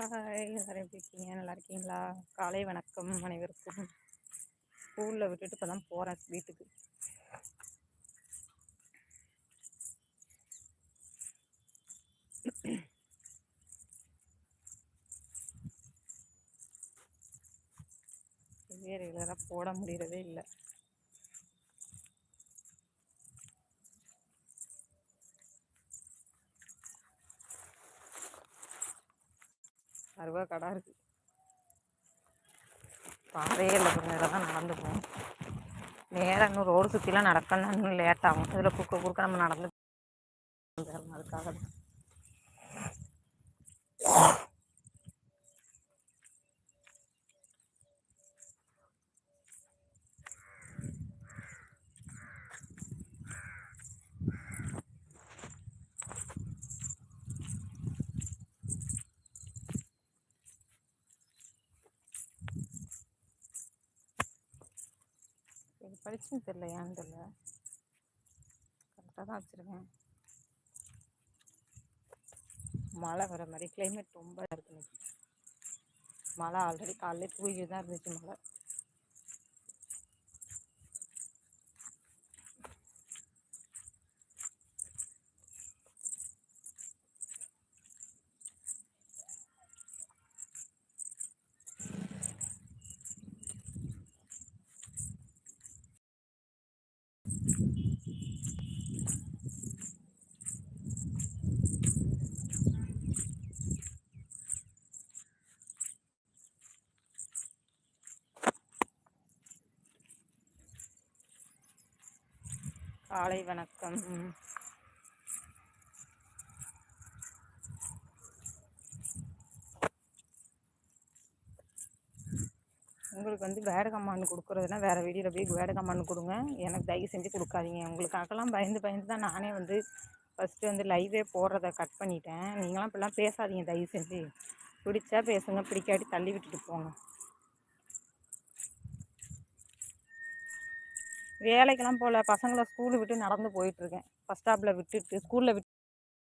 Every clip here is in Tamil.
ஹாய் எல்லாரும் எப்படி இருக்கீங்க? நல்லா இருக்கீங்களா? காலை வணக்கம் அனைவருக்கும். ஸ்கூலில் விட்டுட்டு இப்போ தான் போகிறேன் வீட்டுக்கு. வேறு ரெகுலராக போட முடியறதே இல்லை. ரூபா கடை இருக்குது பாதையே இல்லை கொஞ்சம் இதில் தான் நடந்து போகும். நேராக இன்னும் ரோடு சுற்றிலாம் நடக்கணும் இன்னும் லேட் ஆகும். இதில் குறுக்க குறுக்க நம்ம நடந்து அதுக்காக தான். வச்சுன்னு தெரில ஏன்னு தெரில கரெக்டாக தான் வச்சுருக்கேன். மழை வர மாதிரி கிளைமேட் ரொம்ப இருக்குது மழை ஆல்ரெடி காலையில் தூங்கிட்டு தான் இருந்துச்சு மழை. காலை வணக்கம். உங்களுக்கு வந்து வேட கம்மாண்டு கொடுக்குறதுனா வேறு வீடியோவில் போய் வேட கம்மாண்டு கொடுங்க. எனக்கு தயவு செஞ்சு கொடுக்காதீங்க. உங்களுக்காகலாம் பயந்து பயந்து தான் நானே வந்து ஃபஸ்ட்டு வந்து லைவே போடுறத கட் பண்ணிட்டேன். நீங்களாம் இப்படிலாம் பேசாதீங்க தயவு செஞ்சு. பிடிச்சா பேசுங்க பிடிக்காட்டி தள்ளி விட்டுட்டு போங்க. வேலைக்கெல்லாம் போகல பசங்களை ஸ்கூலு விட்டு நடந்து போயிட்டுருக்கேன். பஸ் ஸ்டாப்பில் விட்டுட்டு ஸ்கூலில் விட்டு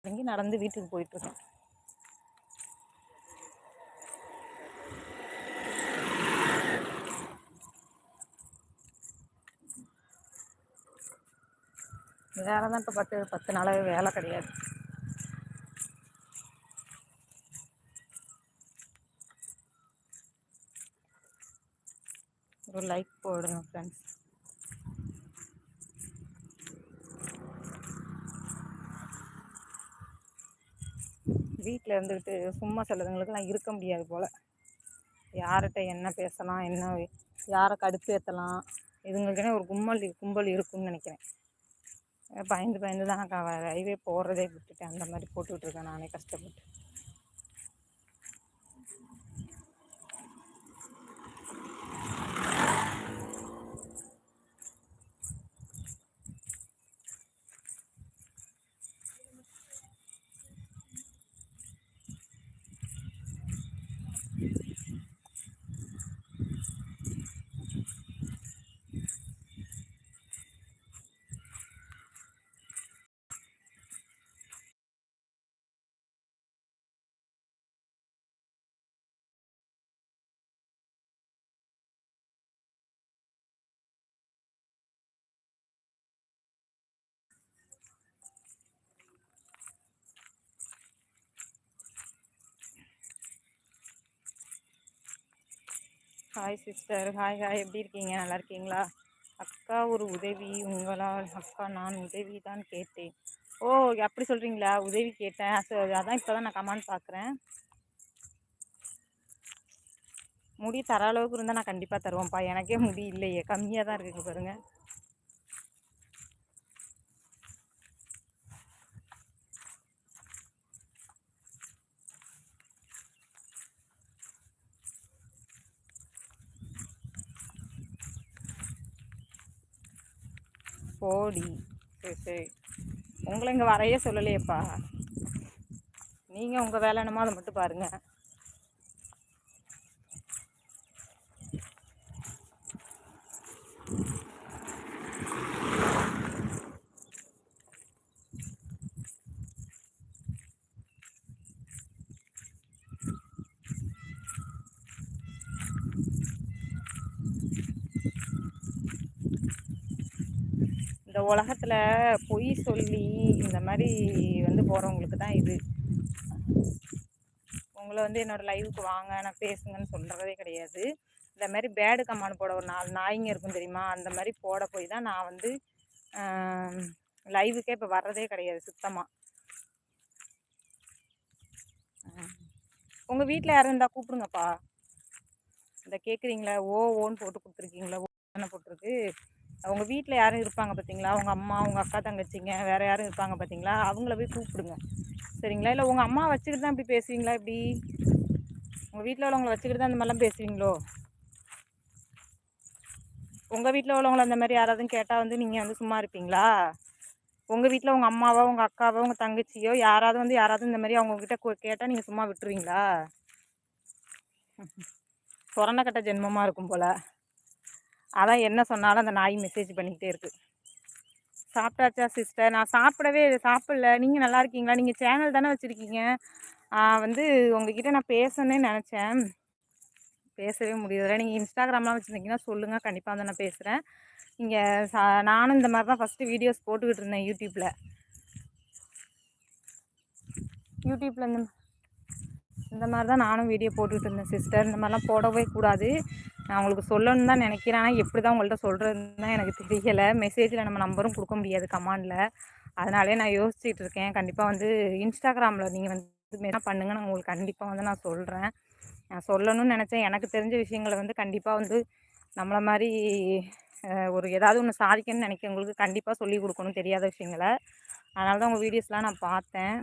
இறங்கி நடந்து வீட்டுக்கு போயிட்டுருக்கேன். வேலை தான் இப்போ பத்து பத்து நாளாகவே வேலை கிடையாது. ஒரு லைக் போடணும் ஃப்ரெண்ட்ஸ் வீட்டில் இருந்துக்கிட்டு சும்மா சிலதுங்களுக்கெல்லாம் இருக்க முடியாது போல். யார்கிட்ட என்ன பேசலாம் என்ன யாரை கடுப்பேற்றலாம் இதுங்களுக்குனே ஒரு கும்பல் கும்பல் இருக்குன்னு நினைக்கிறேன். பயந்து பயந்து தான் நான் ரயில்வே போடுறதே விட்டுட்டேன். அந்த மாதிரி போட்டுக்கிட்டு இருக்கேன். நானே கஷ்டப்பட்டு. ஹாய் சிஸ்டர் ஹாய் ஹாய் எப்படி இருக்கீங்க? நல்லா இருக்கீங்களா? அக்கா ஒரு உதவி. உங்களால் அக்கா நான் உதவி தான் கேட்டேன். ஓ அப்படி சொல்கிறீங்களா உதவி கேட்டேன். அதான் இப்போ தான் நான் கமான்னு பார்க்குறேன் முடி தர அளவுக்கு இருந்தால் நான் கண்டிப்பாக தருவேன்ப்பா. எனக்கே முடி இல்லையே. கம்மியாக தான் இருக்குங்க பாருங்கள் கோடி சரி சரி. உங்களை இங்கே வரைய சொல்லலையேப்பா. நீங்கள் உங்கள் வேலை என்னமோ அதை மட்டும் பாருங்கள் உலகத்தில் பொய் சொல்லி இந்த மாதிரி வந்து போகிறவங்களுக்கு தான் இது. உங்களை வந்து என்னோடய லைவுக்கு வாங்க நான் பேசுங்கன்னு சொல்கிறதே கிடையாது. இந்த மாதிரி பேடு கமான் போட ஒரு நாலு நாய்ங்க இருக்கும் தெரியுமா? அந்த மாதிரி போட போய் தான் நான் வந்து லைவுக்கே இப்போ வர்றதே கிடையாது சுத்தமாக உங்கள் வீட்டில் யாரும் இருந்தால் கூப்பிடுங்கப்பா. இந்த கேட்குறீங்களா ஓ ஓன்னு போட்டு கொடுத்துருக்கீங்களா? ஓ போட்டிருக்கு. அவங்க வீட்டில் யாரும் இருப்பாங்க பார்த்தீங்களா உங்கள் அம்மா உங்கள் அக்கா தங்கச்சிங்க வேறு யாரும் இருப்பாங்க பார்த்தீங்களா அவங்கள போய் கூப்பிடுங்க. சரிங்களா? இல்லை உங்கள் அம்மா வச்சுக்கிட்டு தான் இப்படி பேசுவீங்களா இப்படி? உங்கள் வீட்டில் உள்ளவங்களை வச்சுக்கிட்டு தான் இந்த மாதிரிலாம் பேசுவீங்களோ? உங்கள் வீட்டில் உள்ளவங்கள அந்த மாதிரி யாராவது கேட்டால் வந்து நீங்கள் வந்து சும்மா இருப்பீங்களா? உங்கள் வீட்டில் உங்கள் அம்மாவோ உங்கள் அக்காவோ உங்கள் தங்கச்சியோ யாராவது வந்து யாராவது இந்த மாதிரி அவங்கக்கிட்ட கேட்டால் நீங்கள் சும்மா விட்டுருவீங்களா? கட்ட ஜென்மமாக இருக்கும் போல். அதான் என்ன சொன்னாலும் அந்த நாய் மெசேஜ் பண்ணிக்கிட்டே இருக்குது சாப்பிட்டாச்சா சிஸ்டர் நான் சாப்பிடவே சாப்பிடல. நீங்கள் நல்லா இருக்கீங்களா? நீங்கள் சேனல் தானே வச்சுருக்கீங்க. வந்து உங்ககிட்ட நான் பேசணுன்னு நினச்சேன். பேசவே முடியல நீங்கள் இன்ஸ்டாகிராம்லாம் வச்சுருந்தீங்கன்னா சொல்லுங்கள் கண்டிப்பாக வந்து நான் பேசுகிறேன் இங்கே சா நானும் இந்த மாதிரி தான் ஃபஸ்ட்டு வீடியோஸ் போட்டுக்கிட்டு இருந்தேன் யூடியூப்பில் யூடியூப்பில் இந்த இந்த மாதிரி தான் நானும் வீடியோ போட்டுக்கிட்டு இருந்தேன் சிஸ்டர் இந்த மாதிரிலாம் போடவே கூடாது. நான் உங்களுக்கு சொல்லணும்னு தான் நினைக்கிறேன். ஆனால் எப்படி தான் உங்கள்கிட்ட சொல்கிறதுன்னு தான் எனக்கு தெரியலை. மெசேஜில் நம்ம நம்பரும் கொடுக்க முடியாது கமாண்டில் அதனாலே நான் யோசிச்சுட்டு இருக்கேன். கண்டிப்பாக வந்து இன்ஸ்டாகிராமில் நீங்கள் வந்து என்ன பண்ணுங்கள் நான் உங்களுக்கு கண்டிப்பாக வந்து நான் சொல்கிறேன் நான் சொல்லணும்னு நினச்சேன். எனக்கு தெரிஞ்ச விஷயங்களை வந்து கண்டிப்பாக வந்து நம்மளை மாதிரி ஒரு ஏதாவது ஒன்று சாதிக்கணும்னு நினைக்கிறவங்களுக்கு கண்டிப்பாக சொல்லிக் கொடுக்கணும். தெரியாத விஷயங்களை. அதனால தான் உங்கள் வீடியோஸ்லாம் நான் பார்த்தேன்.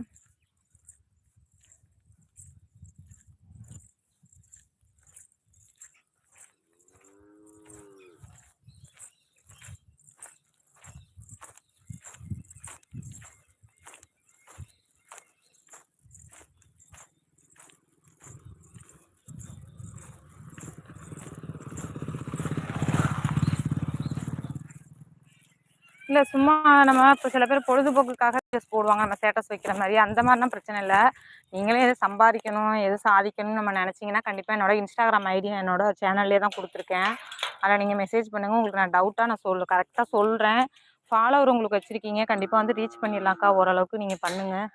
இல்லை சும்மா நம்ம இப்போ சில பேர் பொழுதுபோக்குக்காக ட்ரெஸ் போடுவாங்க நம்ம ஸ்டேட்டஸ் வைக்கிற மாதிரி. அந்த மாதிரிலாம் பிரச்சனை இல்லை. நீங்களே எது சம்பாதிக்கணும் எது சாதிக்கணும்னு நம்ம நினச்சிங்கன்னா கண்டிப்பாக என்னோட இன்ஸ்டாகிராம் ஐடி என்னோட சேனல்லே தான் கொடுத்துருக்கேன். அதில் நீங்கள் மெசேஜ் பண்ணுங்கள் உங்களுக்கு நான் டவுட்டாக நான் சொல் கரெக்டாக சொல்கிறேன் ஃபாலோவர் உங்களுக்கு வச்சுருக்கீங்க. கண்டிப்பாக வந்து ரீச் பண்ணிடலாம்க்கா ஓரளவுக்கு நீங்கள் பண்ணுங்கள்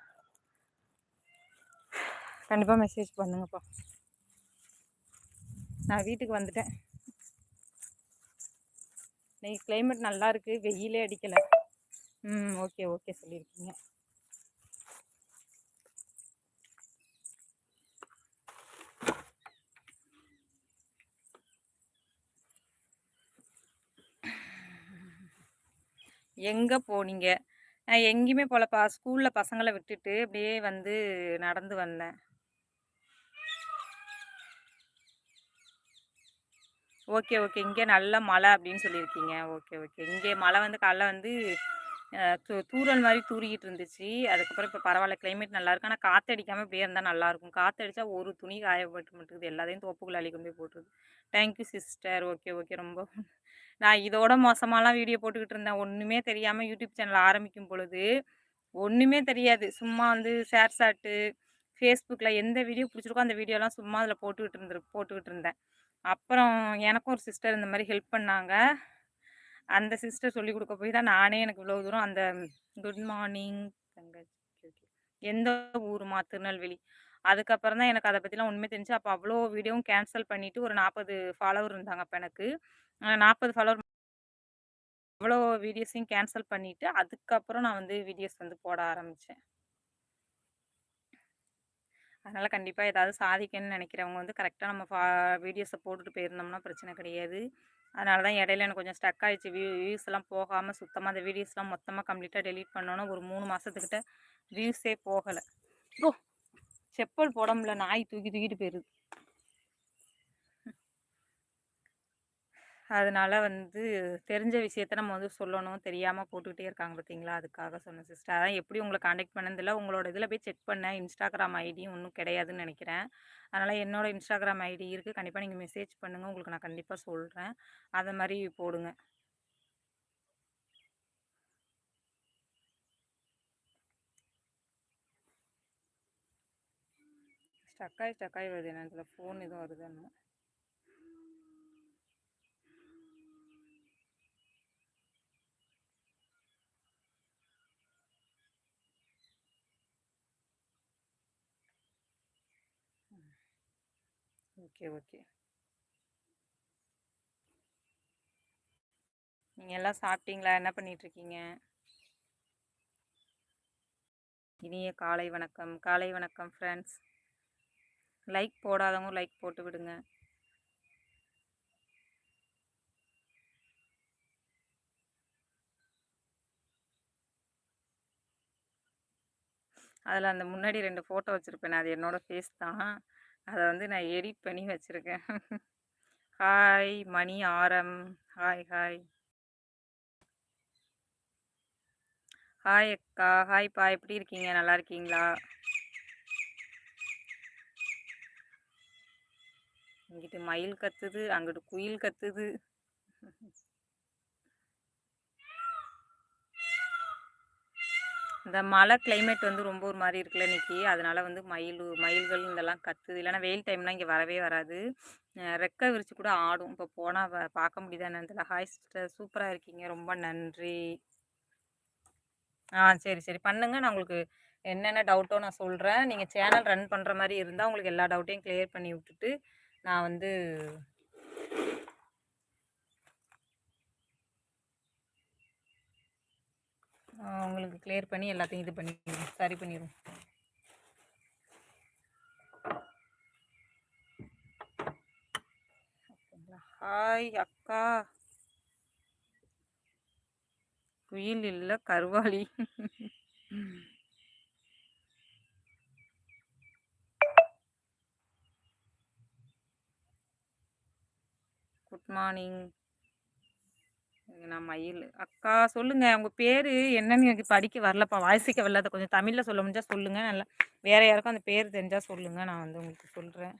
கண்டிப்பாக மெசேஜ் பண்ணுங்கப்பா. நான் வீட்டுக்கு வந்துட்டேன். இன்னைக்கு கிளைமேட் நல்லா இருக்குது வெயிலே அடிக்கலை. ம் ஓகே ஓகே சொல்லியிருக்கீங்க எங்கே போனீங்க? நான் எங்கேயுமே போகலப்பா ஸ்கூலில் பசங்களை விட்டுட்டு அப்படியே வந்து நடந்து வந்தேன். Okay okay. இங்கே நல்ல மழை அப்படின்னு சொல்லியிருக்கீங்க. Okay okay. இங்கே மழை வந்து காலைல வந்து தூ தூரல் மாதிரி தூரிக்கிட்டு இருந்துச்சு. அதுக்கப்புறம் இப்போ பரவாயில்ல கிளைமேட் நல்லாயிருக்கு ஆனால் காற்று அடிக்காமல் இப்படியே இருந்தால் நல்லாயிருக்கும் காற்று அடித்தா ஒரு துணி காயப்பட்டு மட்டுக்குது எல்லாத்தையும் தோப்புக்குள்ள அள்ளி கொண்டு போய் போட்டுருது. Thank you sister okay okay. ரொம்ப நான் இதோட மோசமாலாம் வீடியோ போட்டுக்கிட்டு இருந்தேன். ஒன்றுமே தெரியாமல் யூடியூப் சேனல் ஆரம்பிக்கும் பொழுது ஒன்றுமே தெரியாது. சும்மா வந்து ஷேர் சாட்டு ஃபேஸ்புக்கில் எந்த வீடியோ பிடிச்சிருக்கோ அந்த வீடியோலாம் சும்மா அதில் போட்டுக்கிட்டு இருந்து போட்டுக்கிட்டு இருந்தேன். அப்புறம் எனக்கும் ஒரு சிஸ்டர் இந்த மாதிரி ஹெல்ப் பண்ணாங்க. அந்த சிஸ்டர் சொல்லிக் கொடுக்க போய் தான் நானே எனக்கு இவ்வளோ தூரம் அந்த குட் மார்னிங் தங்கச்சி எந்த ஊருமா திருநெல்வேலி. அதுக்கப்புறம் தான் எனக்கு அதை பற்றிலாம் உண்மை தெரிஞ்சு அப்போ அவ்வளோ வீடியோவும் கேன்சல் பண்ணிவிட்டு ஒரு நாற்பது ஃபாலோவர் இருந்தாங்க அப்போ எனக்கு. நாற்பது ஃபாலோவர் அவ்வளோ வீடியோஸையும் கேன்சல் பண்ணிவிட்டு அதுக்கப்புறம் நான் வந்து வீடியோஸ் வந்து போட ஆரம்பித்தேன் அதனால் கண்டிப்பாக ஏதாவது சாதிக்கணும்னு நினைக்கிறவங்க வந்து கரெக்டாக நம்ம ஃபா வீடியோஸை போட்டுட்டு போயிருந்தோம்னா பிரச்சனை கிடையாது. அதனால தான் இடையில எனக்கு கொஞ்சம் ஸ்டக் ஆகிடுச்சு வியூ வியூஸ் எல்லாம் போகாமல் சுத்தமாக அந்த வீடியோஸ்லாம் மொத்தமாக கம்ப்ளீட்டாக டெலீட் பண்ணோன்னா ஒரு மூணு மாதத்துக்கிட்ட வியூஸே போகலை. ஓ செப்பல் போட முடியல நாய் தூக்கி தூக்கிட்டு போயிடுது அதனால் வந்து தெரிஞ்ச விஷயத்த நம்ம வந்து சொல்லணும். தெரியாமல் போட்டுக்கிட்டே இருக்காங்க பார்த்தீங்களா? அதுக்காக சொன்னேன் சிஸ்டர். அதான் எப்படி உங்களை காண்டாக்ட் பண்ணதில்ல. உங்களோட இதில் போய் செக் பண்ணேன். இன்ஸ்டாகிராம் ஐடியும் ஒன்றும் கிடையாதுன்னு நினைக்கிறேன். அதனால் என்னோடய இன்ஸ்டாகிராம் ஐடி இருக்குது கண்டிப்பாக நீங்கள் மெசேஜ் பண்ணுங்கள் உங்களுக்கு நான் கண்டிப்பாக சொல்கிறேன் அதை மாதிரி போடுங்க. ஸ்டக்காய் ஸ்டக்காய் வருது. என்ன ஃபோன் எதுவும் வருதுன்னு ஓகே ஓகே. நீங்கள் எல்லாம் சாப்பிட்டீங்களா? என்ன பண்ணிகிட்ருக்கீங்க இனிய காலை வணக்கம். காலை வணக்கம் ஃப்ரெண்ட்ஸ் லைக் போடாதவங்க லைக் போட்டு விடுங்க. அதில் அந்த முன்னாடி ரெண்டு ஃபோட்டோ வச்சுருப்பேன். அது என்னோடய ஃபேஸ் தான். அதை வந்து நான் எடிட் பண்ணி வச்சுருக்கேன். ஹாய் மணி ஆரம். ஹாய் ஹாய் ஹாய் அக்கா. ஹாய்ப்பா எப்படி இருக்கீங்க? நல்லா இருக்கீங்களா? இங்கிட்டு மயில் கத்துது அங்கிட்டு குயில் கத்துது. இந்த மழை கிளைமேட் வந்து ரொம்ப ஒரு மாதிரி இருக்குல்ல இன்னைக்கு. அதனால வந்து மயில் மயில்கள் இதெல்லாம் கத்துது. இல்லைன்னா வெயில் டைம்லாம் இங்கே வரவே வராது. ரெக்கை விரிச்சு கூட ஆடும். இப்போ போனால் பார்க்க முடியுதா என்னன்னு ஹாய் சிஸ்டர் சூப்பராக இருக்கீங்க. ரொம்ப நன்றி. ஆ சரி, சரி. பண்ணுங்க. நான் உங்களுக்கு என்னென்ன டவுட்டோ நான் சொல்கிறேன் நீங்கள் சேனல் ரன் பண்ணுற மாதிரி இருந்தால் உங்களுக்கு எல்லா டவுட்டையும் கிளியர் பண்ணி விட்டுட்டு, நான் வந்து உங்களுக்கு கிளியர் பண்ணி எல்லாத்தையும் இது பண்ணிடுவோம். சரி பண்ணிடுவோம். ஹாய் அக்கா. குயில் இல்லை கருவாளி குட் மார்னிங் நான் மயில். அக்கா சொல்லுங்க உங்க பேரு என்னன்னு எனக்கு படிக்க வரலப்பா. வாசிக்க வரல. அதை கொஞ்சம் தமிழ்ல சொல்ல முடிஞ்சா சொல்லுங்க. நல்லா வேற யாருக்கும் அந்த பேர் தெரிஞ்சா சொல்லுங்க. நான் வந்து உங்களுக்கு சொல்றேன்.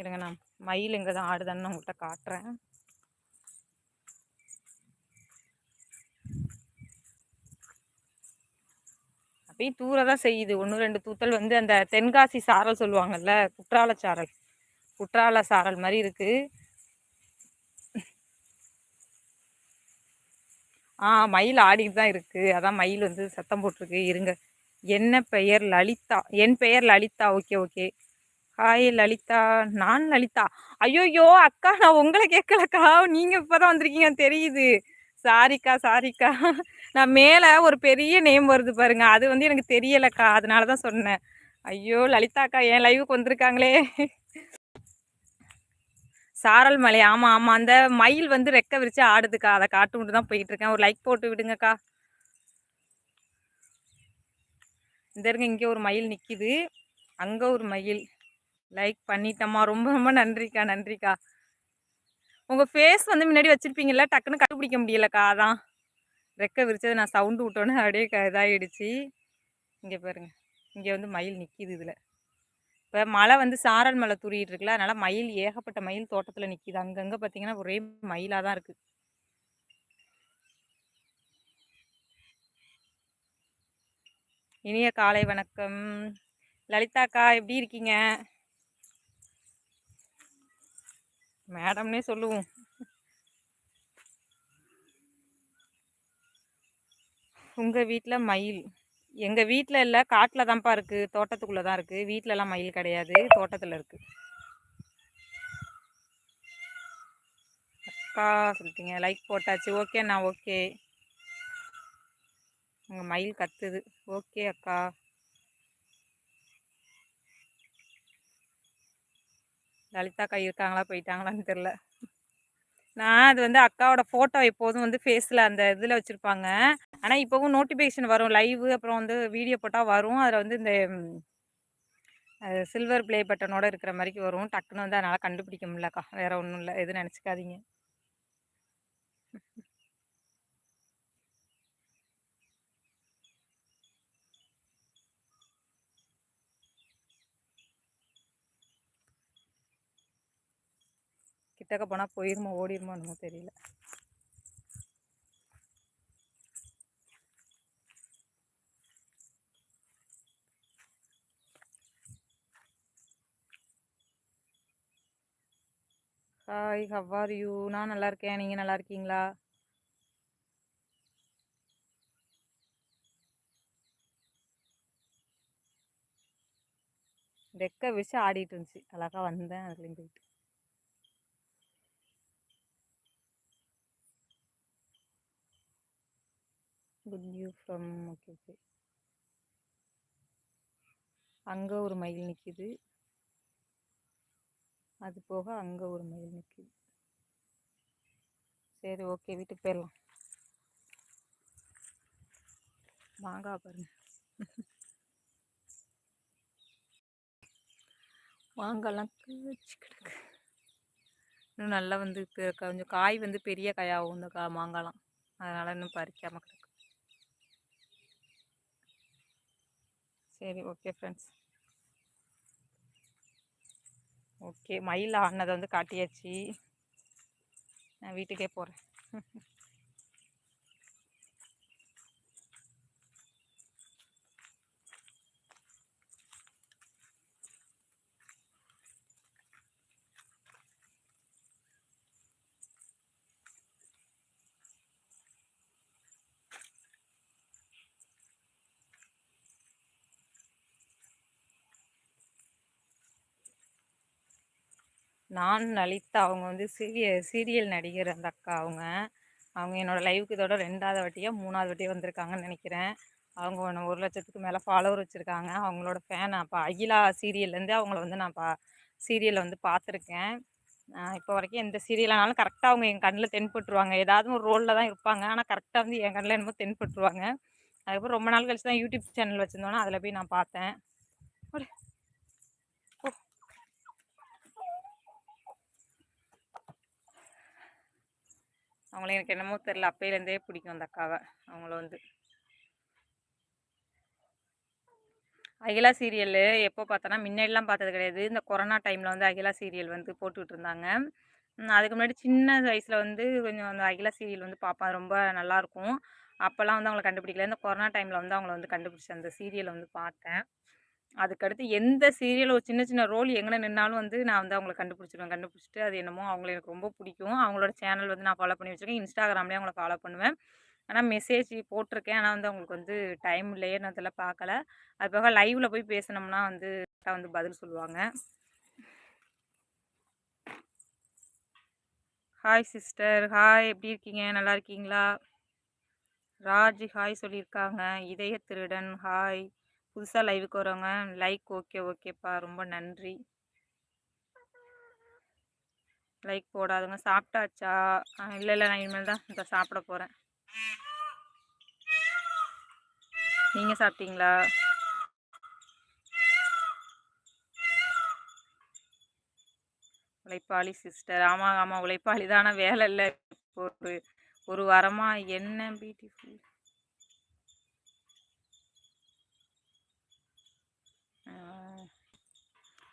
இருங்க நான் மயில் எங்கே தான் ஆடுதான்னு உங்கள்கிட்ட காட்டுறேன். அப்படியே தூர தான் செய்யுது. ஒன்று ரெண்டு தூத்தல் வந்து அந்த தென்காசி சாரல் சொல்லுவாங்கல்ல குற்றால சாரல். குற்றால சாரல் மாதிரி இருக்குது ஆ மயில் ஆடிட்டு தான் இருக்குது அதான் மயில் வந்து சத்தம் போட்டிருக்கு. இருங்க. என்ன பெயர்? லலிதா. என் பெயர் Lalitha. Okay okay. Hi Lalitha. நான் லலிதா. ஐயோயோ அக்கா நான் உங்களை கேட்கலக்கா. நீங்கள் இப்போ தான் வந்திருக்கீங்கன்னு தெரியுது. சாரிக்கா சாரிக்கா நான் மேலே ஒரு பெரிய நேம் வருது பாருங்க. அது வந்து எனக்கு தெரியலக்கா. அதனால தான் சொன்னேன். ஐயோ லலிதாக்கா என் லைவுக்கு வந்திருக்காங்களே. சாரல் மலை. ஆமாம் ஆமாம் அந்த மயில் வந்து ரெக்க விரிச்சு ஆடுதுக்கா. அதை காட்டு மட்டும் தான் போயிட்டு இருக்கேன் ஒரு லைக் போட்டு விடுங்கக்கா. இந்த இருங்க இங்கே ஒரு மயில் நிற்கிது அங்கே ஒரு மயில். லைக் பண்ணிட்டம்மா. ரொம்ப ரொம்ப நன்றிக்கா நன்றிக்கா. உங்கள் ஃபேஸ் வந்து முன்னாடி வச்சுருப்பீங்கல்ல டக்குன்னு கண்டுபிடிக்க முடியலக்கா. அதான். ரெக்க விரிச்சது நான் சவுண்டு விட்டோன்னே அப்படியே க இதாகிடுச்சு இங்கே பாருங்க. இங்கே வந்து மயில் நிற்கிது இதில். இப்போ மழை வந்து சாரல் மலை தூரிட்டு இருக்குல்ல அதனால் மயில் ஏகப்பட்ட மயில் தோட்டத்தில் நிற்கிது அங்கங்கே பார்த்தீங்கன்னா ஒரே மயிலாக தான் இருக்குது இனிய காலை வணக்கம். லலிதாக்கா எப்படி இருக்கீங்க? மேடம்னே சொல்லுவோம். உங்கள் வீட்டில் மயில். எங்கள் வீட்டில் இல்லை காட்டில் தான்ப்பா இருக்குது தோட்டத்துக்குள்ளே தான் இருக்குது வீட்டிலலாம் மயில் கிடையாது. தோட்டத்தில் இருக்குது அக்கா சொல்லிட்டீங்க. லைக் போட்டாச்சு. ஓகேண்ணா ஓகே. உங்கள் மயில் கத்துது. ஓகே அக்கா. லலிதா அக்கா இருக்காங்களா? போயிட்டாங்களான்னு தெரில நான் அது வந்து அக்காவோட ஃபோட்டோ எப்போதும் வந்து ஃபேஸில் அந்த இதில் வச்சுருப்பாங்க. ஆனால் இப்போவும் நோட்டிஃபிகேஷன் வரும். லைவு அப்புறம் வந்து வீடியோ போட்டால் வரும். அதில் வந்து இந்த சில்வர் ப்ளே பட்டனோட இருக்கிற மாதிரிக்கு வரும். டக்குன்னு வந்து அதனால் கண்டுபிடிக்க முடியலக்கா. வேறு ஒன்றும் இல்லை. எதுவும் நினச்சிக்காதீங்க. கிட்டக்க போனால் போயிருமோ ஓடிடுமோ என்னமோ தெரியல. ஹாய் ஹவ்வார் யூ நான் நல்லா இருக்கேன். நீங்கள் நல்லா இருக்கீங்களா? ரெக்க வச்சு ஆடிட்டு இருந்துச்சு. அழகா வந்தேன் அதுலேயும் போயிட்டு. Good view from okay okay அங்கே ஒரு மயில் நிற்கிது அது போக அங்கே ஒரு மயில் நிற்கிது சரி ஓகே வீட்டுக்கு போயிடலாம் மாங்காய் பாருங்க. மாங்காய்லாம் காய்ச்சி கிடக்கு இன்னும் நல்லா வந்து கொஞ்சம் காய் வந்து பெரிய காயாகும் இந்த கா மாங்காய்லாம் அதனால் இன்னும் பறிக்காமல் கிடக்கு. சரி ஓகே ஃப்ரெண்ட்ஸ் ஓகே மயில் ஆனதை வந்து காட்டியாச்சு. நான் வீட்டுக்கே போகிறேன் நான் லலிதா அவங்க வந்து சீரிய சீரியல் நடிகர் அந்த அக்கா அவங்க. அவங்க என்னோடய லைவுக்கு இதோட ரெண்டாவது வாட்டியாக மூணாவது வாட்டியாக வந்திருக்காங்கன்னு நினைக்கிறேன். அவங்க ஒன்று ஒரு லட்சத்துக்கு மேலே ஃபாலோவர் வச்சுருக்காங்க. அவங்களோட ஃபேன் அப்போ அகிலா சீரியல்லேருந்து அவங்கள வந்து நான் பா சீரியலை வந்து பார்த்துருக்கேன் இப்போ வரைக்கும் எந்த சீரியலானாலும் கரெக்டாக அவங்க என் கண்ணில் தென்பட்டுருவாங்க. ஏதாவது ஒரு ரோலில் தான் இருப்பாங்க. ஆனால் கரெக்டாக வந்து என் கண்ணில் என்னமோ தென்பட்டுருவாங்க. அதுக்கப்புறம் ரொம்ப நாள் கழிச்சு தான் யூடியூப் சேனல் வச்சுருந்தோன்னா அதில் போய் நான் பார்த்தேன். அவங்கள எனக்கு என்னமோ தெரில அப்பையிலேருந்தே பிடிக்கும் அந்த அக்காவை. அவங்கள வந்து. அகிலா சீரியல் எப்போ பார்த்தோன்னா முன்னாடிலாம் பார்த்தது கிடையாது. இந்த கொரோனா டைமில் வந்து அகிலா சீரியல் வந்து போட்டுக்கிட்டு இருந்தாங்க அதுக்கு முன்னாடி சின்ன வயசில் வந்து கொஞ்சம் அந்த அகிலா சீரியல் வந்து பார்ப்பேன். ரொம்ப நல்லாயிருக்கும். அப்போல்லாம் வந்து அவங்கள கண்டுபிடிக்கல. இந்த கொரோனா டைமில் வந்து அவங்கள வந்து கண்டுபிடிச்ச அந்த சீரியலை வந்து பார்த்தேன். அதுக்கடுத்து எந்த சீரியல் ஒரு சின்ன சின்ன ரோல் எங்கே நின்னாலும் வந்து நான் வந்து அவங்கள கண்டுபிடிச்சிடுவேன் கண்டுபிடிச்சிட்டு அது என்னமோ அவங்கள எனக்கு ரொம்ப பிடிக்கும். அவங்களோட சேனல் வந்து நான் ஃபாலோ பண்ணி வச்சுருக்கேன். இன்ஸ்டாகிராம்லேயே அவங்கள ஃபாலோ பண்ணுவேன். ஆனால் மெசேஜ் போட்டிருக்கேன். ஆனால் வந்து அவங்களுக்கு வந்து டைம் இல்லையே நான் அதெல்லாம் பார்க்கல. அது போக லைவில் போய் பேசினோம்னா வந்து வந்து பதில் சொல்லுவாங்க. ஹாய் சிஸ்டர் ஹாய் எப்படி இருக்கீங்க? நல்லா இருக்கீங்களா? ராஜ் ஹாய் சொல்லியிருக்காங்க. இதய திருடன் ஹாய் புதுசாக லைவுக்கு வரவங்க லைக் ஓகே ஓகேப்பா ரொம்ப நன்றி. லைக் போடாதுங்க சாப்பிட்டாச்சா? இல்லை இல்லை நான் இனிமேல் தான் இப்போ சாப்பிட போகிறேன் நீங்கள் சாப்பிட்டீங்களா? உழைப்பாளி சிஸ்டர் ஆமாம் ஆமாம் உழைப்பாளி தானே வேலை இல்லை. ஒரு ஒரு வாரமாக என்ன பியூட்டிஃபுல் இப்போ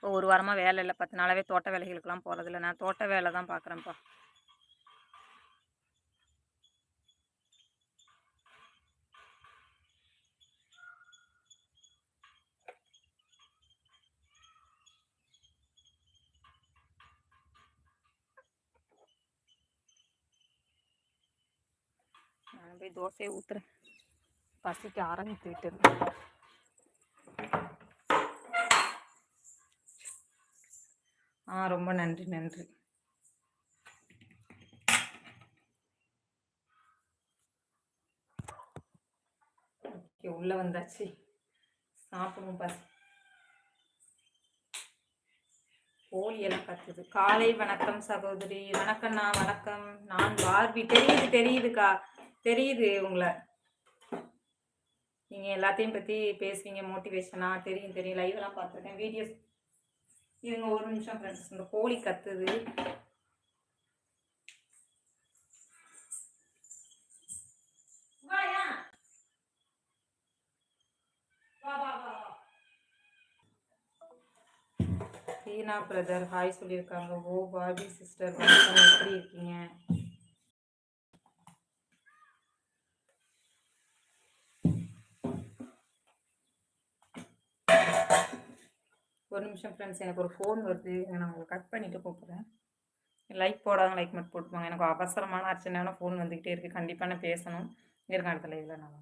ஒரு வாரமாக வேலை இல்லை. பத்து நாளாகவே தோட்ட வேலைகளுக்கெல்லாம் போகிறதில்ல நான் தோட்ட வேலை தான் பார்க்குறேன்ப்பா நான் போய் தோசையை ஊற்றுறேன் பசிக்கு ஆரம்பித்து விட்டு ஆ ரொம்ப நன்றி நன்றி. ஓகே உள்ளே வந்தாச்சு. சாப்பிடுவோம் பஸ். கோழியெல்லாம் கத்துது காலை வணக்கம் சகோதரி. வணக்கம்ண்ணா வணக்கம். நான் பார்வி தெரியுது தெரியுதுக்கா. தெரியுது உங்களை. நீங்கள் எல்லாத்தையும் பற்றி பேசுவீங்க மோட்டிவேஷனாக தெரியும் தெரியும். லைவெல்லாம் பார்த்துருக்கேன். வீடியோஸ் இருங்க ஒரு நிமிஷம் ஃப்ரெண்ட்ஸ் இந்த கோழி கத்துது. சீனா பிரதர் ஹாய் சொல்லியிருக்காங்க ஓ பாபி சிஸ்டர் வணக்கம். எப்படி இருக்கீங்க? ஒரு நிமிஷம் ஃப்ரெண்ட்ஸ் எனக்கு ஒரு ஃபோன் வருது. நான் உங்களுக்கு கட் பண்ணிவிட்டு கூப்பிட்றேன். லைக் போடாத லைக் மட்டும் போட்டுப்பாங்க எனக்கு அவசரமான அர்ச்சனையான ஃபோன் வந்துக்கிட்டே இருக்குது கண்டிப்பாக நான் பேசணும். இருக்க இடத்துல இல்லை நான்